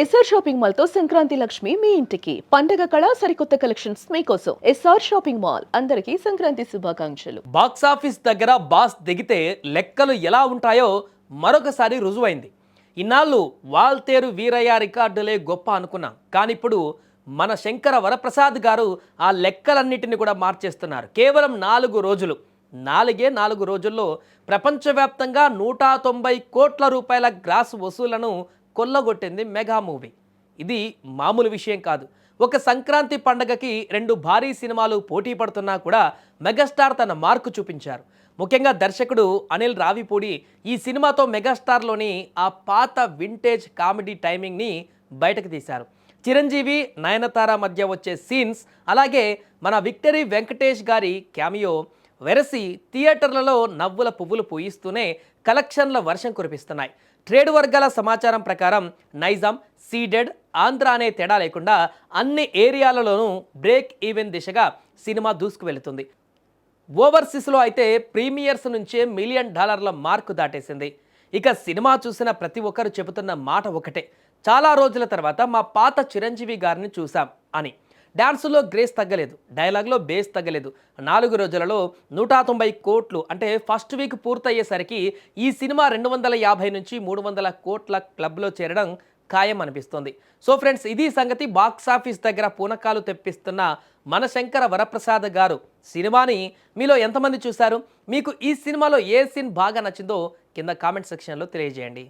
SR shopping మాల్తో సంక్రాంతి లక్ష్మి మీ ఇంటికి. పండగ కళ సరికొత్త కలెక్షన్స్ మీకోసం ఎస్ఆర్ షాపింగ్ మాల్. అందరికీ సంక్రాంతి శుభాకాంక్షలు. బాక్స్ ఆఫీస్ దగ్గర బాస్ దిగితే లెక్కలు ఎలా ఉంటాయో మరొకసారి రుజువైంది. ఇన్నాళ్ళు వాల్తేరు వీరయ్య రికార్డులే గొప్ప అనుకున్నాం. కానీ ఇప్పుడు మన శంకర వరప్రసాద్ గారు ఆ లెక్కలన్నిటిని కూడా మార్చేస్తున్నారు. కేవలం నాలుగు రోజులు. నాలుగే నాలుగు రోజుల్లో ప్రపంచవ్యాప్తంగా నూట తొంభై కోట్ల రూపాయల గ్రాస్ వసూలను కొల్లగొట్టింది మెగా మూవీ. ఇది మామూలు విషయం కాదు. ఒక సంక్రాంతి పండగకి రెండు భారీ సినిమాలు పోటీ పడుతున్నా కూడా మెగాస్టార్ తన మార్కు చూపించారు. ముఖ్యంగా దర్శకుడు అనిల్ రావిపూడి ఈ సినిమాతో మెగాస్టార్లోని ఆ పాత వింటేజ్ కామెడీ టైమింగ్ని బయటకు తీశారు. చిరంజీవి నయనతార మధ్య వచ్చే సీన్స్ అలాగే మన విక్టరీ వెంకటేష్ గారి క్యామియో వెరసి థియేటర్లలో నవ్వుల పువ్వులు పూయిస్తూనే కలెక్షన్ల వర్షం కురిపిస్తున్నాయి. ట్రేడ్ వర్గాల సమాచారం ప్రకారం నైజాం సీడెడ్ ఆంధ్ర అనే తేడా లేకుండా అన్ని ఏరియాలలోనూ బ్రేక్ ఈవెన్ దిశగా సినిమా దూసుకు వెళుతుంది. ఓవర్సీస్లో అయితే ప్రీమియర్స్ నుంచే మిలియన్ డాలర్ల మార్కు దాటేసింది. ఇక సినిమా చూసిన ప్రతి ఒక్కరు చెబుతున్న మాట ఒకటే. చాలా రోజుల తర్వాత మా పాత చిరంజీవి గారిని చూశాం అని. డ్యాన్సులో గ్రేస్ తగ్గలేదు డైలాగ్లో బేస్ తగ్గలేదు. నాలుగు రోజులలో నూట తొంభై కోట్లు అంటే ఫస్ట్ వీక్ పూర్తయ్యేసరికి ఈ సినిమా రెండు వందల యాభై నుంచి మూడు వందల కోట్ల క్లబ్లో చేరడం ఖాయం అనిపిస్తుంది. సో ఫ్రెండ్స్ ఇది సంగతి బాక్స్ ఆఫీస్ దగ్గర పూనకాలు తెప్పిస్తున్న మన శంకర వరప్రసాద్ గారు. సినిమాని మీలో ఎంతమంది చూశారు? మీకు ఈ సినిమాలో ఏ సీన్ బాగా నచ్చిందో కింద కామెంట్ సెక్షన్లో తెలియజేయండి.